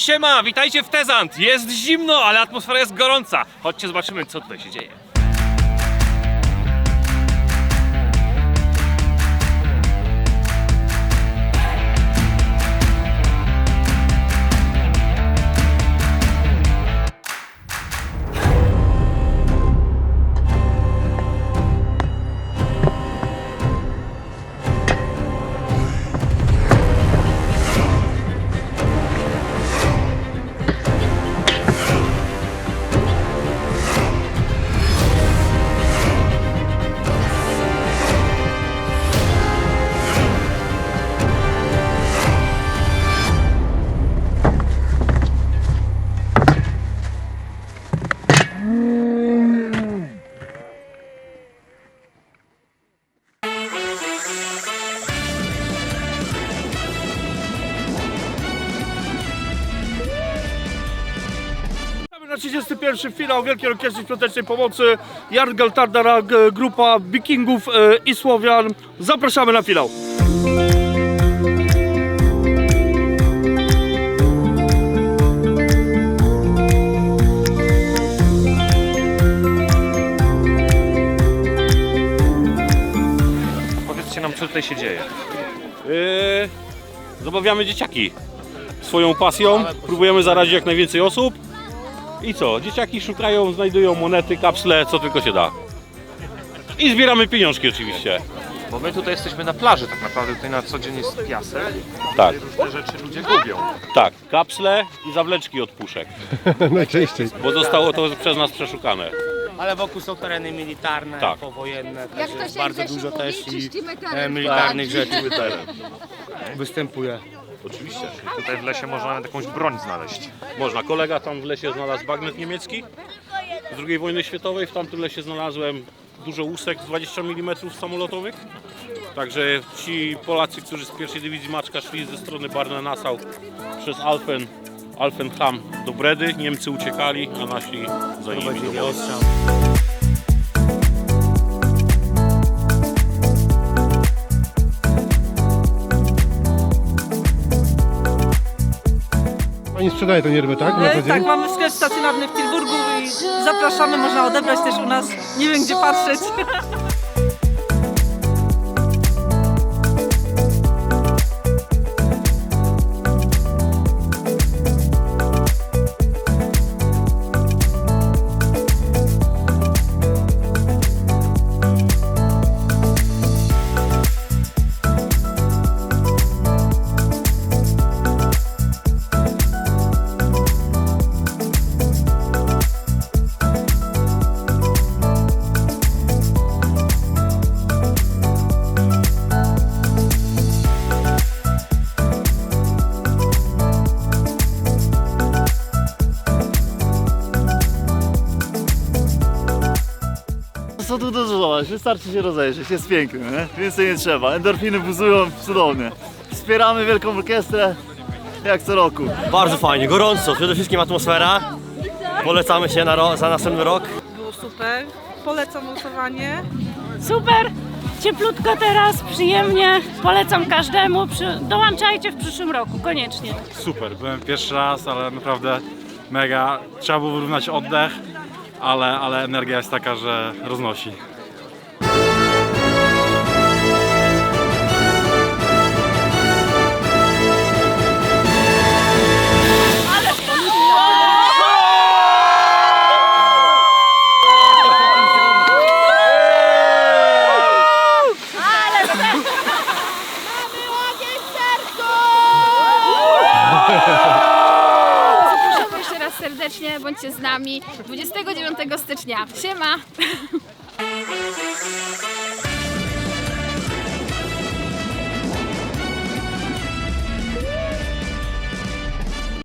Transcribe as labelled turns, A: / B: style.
A: siema, witajcie w Tezant. Jest zimno, ale atmosfera jest gorąca. Chodźcie, zobaczymy, co tutaj się dzieje.
B: Witamy na 31. finał Wielkiej Orkiestry Świątecznej Pomocy Jargal Tardara, g- grupa Wikingów e, i Słowian. Zapraszamy na finał.
A: Powiedzcie nam, co tutaj się dzieje.
C: Yy, zabawiamy dzieciaki swoją pasją, próbujemy zarazić jak najwięcej osób. I co? Dzieciaki szukają, znajdują monety, kapsle, co tylko się da. I zbieramy pieniążki oczywiście.
A: Bo my tutaj jesteśmy na plaży, tak naprawdę tutaj na co dzień jest piasek.
C: Tak,
A: Różne rzeczy ludzie gubią.
C: tak, kapsle i zawleczki od puszek,
D: Najczęściej.
C: bo zostało to przez nas przeszukane.
E: Ale wokół są tereny militarne,
C: Tak.
E: powojenne,
F: Jak
E: także
F: to
E: jest
F: się
E: bardzo dużo też i
F: czyścimy
E: e,
F: teren.
E: militarnych rzeczy występuje.
A: Oczywiście. Tutaj w lesie można nawet jakąś broń znaleźć.
C: Można. Kolega tam w lesie znalazł bagnet niemiecki z II wojny światowej. W tamtym lesie znalazłem dużo łusek z 20 mm samolotowych. Także ci Polacy, którzy z pierwszej dywizji Maczka szli ze strony Barna-Nassau przez Alfen, Alfenham do Bredy, Niemcy uciekali, a nasi za nimi do
E: Prowadzili
D: Pani sprzedaje te nierwy, tak? Na co
G: E,
D: dzień?
G: Tak, mamy sklep stacjonarny w Tilburgu i zapraszamy, można odebrać też u nas. Nie wiem gdzie patrzeć.
H: Co tu dużo wystarczy się rozejrzeć, jest piękny, nie? Więcej nie trzeba, endorfiny buzują cudownie. Wspieramy Wielką Orkiestrę jak co roku.
I: Bardzo fajnie, gorąco, przede wszystkim atmosfera. Polecamy się na ro- za następny rok.
G: Było super. Polecam głosowanie.
J: Super! Cieplutko teraz, przyjemnie. Polecam każdemu. Przy... Dołączajcie w przyszłym roku, koniecznie.
K: Super, byłem pierwszy raz, ale naprawdę mega. Trzeba było wyrównać oddech, ale, ale energia jest taka, że roznosi.
F: Serdecznie, bądźcie z nami 29 stycznia. Siema!